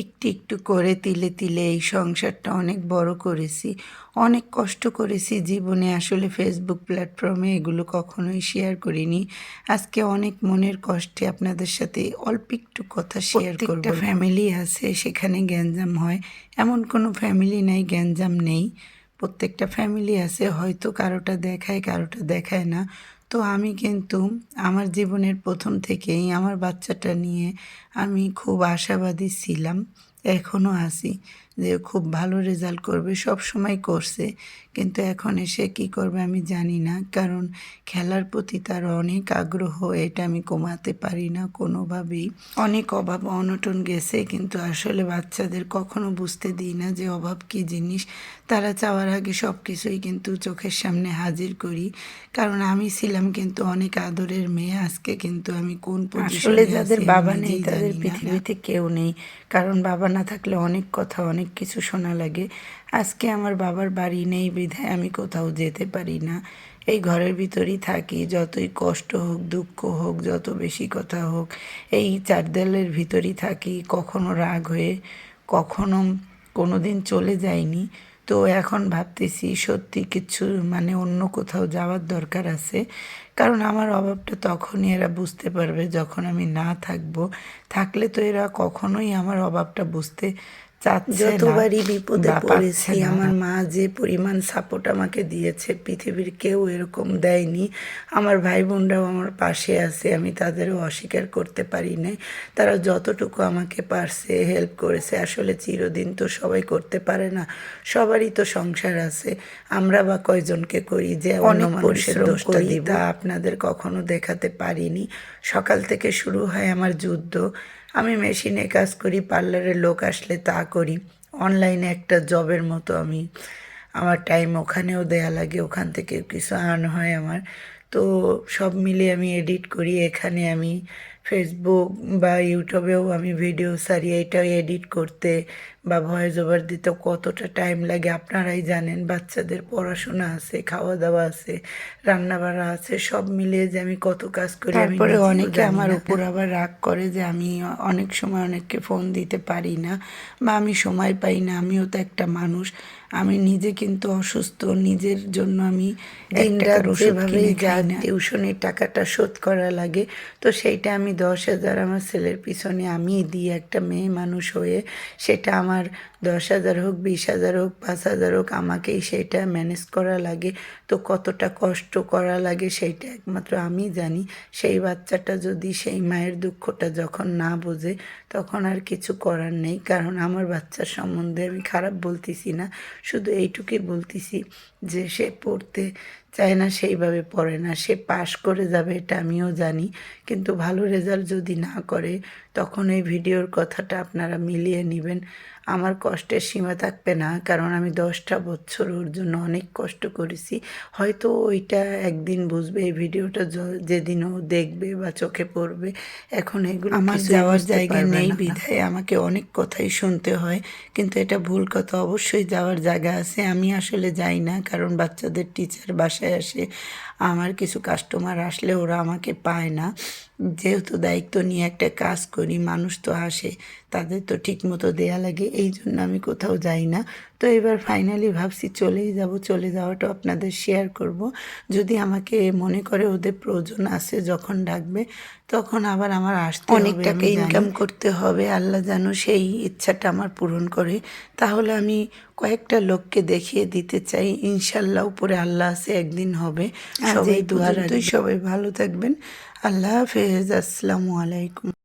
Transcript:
একটু একটু করে তিলে তিলে এই সংসারটা অনেক বড় করেছি। অনেক কষ্ট করেছি জীবনে আসলে ফেসবুক প্ল্যাটফর্মে এগুলো কখনোই শেয়ার করিনি। আজকে অনেক মনের কষ্টে আপনাদের সাথে অল্প একটু কথা শেয়ার করব। ফ্যামিলি আছে সেখানে গ্যাঞ্জাম হয়। এমন কোনো ফ্যামিলি নাই গ্যাঞ্জাম নেই। প্রত্যেকটা ফ্যামিলি আছে হয়তো কারোটা দেখায় কারোটা দেখায় না। তো আমি কিন্তু আমার জীবনের প্রথম থেকেই আমার বাচ্চাটা নিয়ে আমি খুব আশাবাদী ছিলাম এখনও আছি। যে খুব ভালো রেজাল্ট করবে সব সময় করছে। কিন্তু এখন এসে কি করবে আমি জানি না। কারণ খেলার প্রতি তার অনেক আগ্রহ এটা আমি কমাতে পারি না কোনোভাবেই। অনেক অভাব অনটন গেছে কিন্তু আসলে বাচ্চাদের কখনো বুঝতে দিই না যে অভাব কী জিনিস। তারা চাওয়ার আগে সব কিছুই কিন্তু চোখের সামনে হাজির করি। কারণ আমি ছিলাম কিন্তু অনেক আদরের মেয়ে আজকে কিন্তু আমি কোন আসলে যাদের বাবা নেই তাদের পৃথিবীতে কেউ নেই। কারণ বাবা না থাকলে অনেক কথা অনেক কিছু শোনা লাগে। আজকে আমার বাবার বাড়ি নেই বিধায় আমি কোথাও যেতে পারি না। এই ঘরের ভিতরেই থাকি, যতই কষ্ট হোক, দুঃখ হোক, যত বেশি কথা হোক, এই চার দেয়ালের ভিতরেই থাকি। কখনো রাগ হয়ে, কখনো কোনো দিন চলে যায়নি তো এখন ভাবতেছি সত্যি কিছু মানে অন্য কোথাও যাওয়ার দরকার আছে। কারণ আমার অভাবটা তখনই এরা বুঝতে পারবে যখন আমি না থাকব। থাকলে তো এরা কখনোই আমার অভাবটা বুঝতে যতবারই বিপদে পড়েছি আমার মা যে পরিমাণ সাপোর্ট আমাকে দিয়েছে পৃথিবীর কেউ এরকম দেয়নি। আমার ভাই বোনরাও আমার পাশে আছে আমি তাদেরও অস্বীকার করতে পারি নাই। তারা যতটুকু আমাকে পারছে হেল্প করেছে আসলে চিরদিন তো সবাই করতে পারে না। সবারই তো সংসার আছে। আমরা বা কয়জনকে করি যে অনেক মানুষের দোষটা দিব? আপনাদের কখনো দেখাতে পারিনি। সকাল থেকে শুরু হয় আমার যুদ্ধ। আমি মেশিনে কাজ করি, পার্লারের লোক আসলে তা করি। অনলাইনে একটা জবের মতো আমি, আমার টাইম ওখানেও দেয়া লাগে, ওখান থেকে কিছু আর্ন হয় আমার। তো সব মিলে আমি এডিট করি, এখানে আমি ফেসবুক বা ইউটিউবেও আমি ভিডিও সারি এটা এডিট করতে বা ভয়েস ওভার দিতে কতটা টাইম লাগে আপনারাই জানেন বাচ্চাদের পড়াশোনা আছে খাওয়া দাওয়া আছে রান্নাবাড়া আছে সব মিলিয়ে যে আমি কত কাজ করি তারপরে অনেকে আমার উপর আবার রাগ করে যে আমি অনেক সময় অনেককে ফোন দিতে পারি না বা আমি সময় পাই না আমিও তো একটা মানুষ। আমি নিজে কিন্তু অসুস্থ নিজের জন্য আমি যাই টিউশনের টাকাটা শোধ করা লাগে তো সেইটা আমি দশ হাজার আমার ছেলের পিছনে আমি দিই একটা মেয়ে মানুষ হয়ে, সেটা আমার দশ হাজার হোক, বিশ হাজার হোক, পাঁচ হাজার হোক, আমাকেই সেটা ম্যানেজ করা লাগে। তো কতটা কষ্ট করা লাগে সেইটা একমাত্র আমি জানি। সেই বাচ্চাটা যদি সেই মায়ের দুঃখটা যখন না বোঝে, তখন আর কিছু করার নেই। কারণ আমার বাচ্চার সম্বন্ধে আমি খারাপ বলতেছি না। শুধু এইটুকুই বলতেছি যে সে পড়তে চায় না সেইভাবে পড়ে না, সে পাশ করে যাবে এটা আমিও জানি। কিন্তু ভালো রেজাল্ট যদি না করে তখন এই ভিডিওর কথাটা আপনারা মিলিয়ে নেবেন। আমার কষ্টের সীমা থাকবে না কারণ আমি দশটা বছর ওর জন্য অনেক কষ্ট করেছি। হয়তো ওইটা একদিন বুঝবে এই ভিডিওটা যেদিন ও দেখবে বা চোখে পড়বে। এখন এগুলো আমার যাওয়ার জায়গা নেই বিধায় আমাকে অনেক কথাই শুনতে হয়। কিন্তু এটা ভুল কথা অবশ্যই যাওয়ার জায়গা আছে। আমি আসলে যাই না কারণ বাচ্চাদের টিচার বাসায় আসে। আমার কিছু কাস্টমার আসলে ওরা আমাকে পায় না। যেহেতু দায়িত্ব নিয়ে একটা কাজ করি, মানুষ তো আসে, তাদের তো ঠিক মতো দেয়া লাগে, এই জন্য আমি কোথাও যাই না। তো এবার ফাইনালি ভাবছি চলেই যাব চলে যাওয়াটা আপনাদের শেয়ার করব। যদি আমাকে মনে করে ওদের প্রয়োজন আছে যখন ডাকবে তখন আবার আমার আসতে অনেক টাকা ইনকাম করতে হবে আল্লাহ যেন সেই ইচ্ছাটা আমার পূরণ করে। তাহলে আমি কয়েকটা লোককে দেখিয়ে দিতে চাই ইনশাল্লাহ উপরে আল্লাহ আছে একদিন হবে। সবাই দুয়ার সবাই ভালো থাকবেন। আল্লাহ হাফেজ আসসালামু আলাইকুম।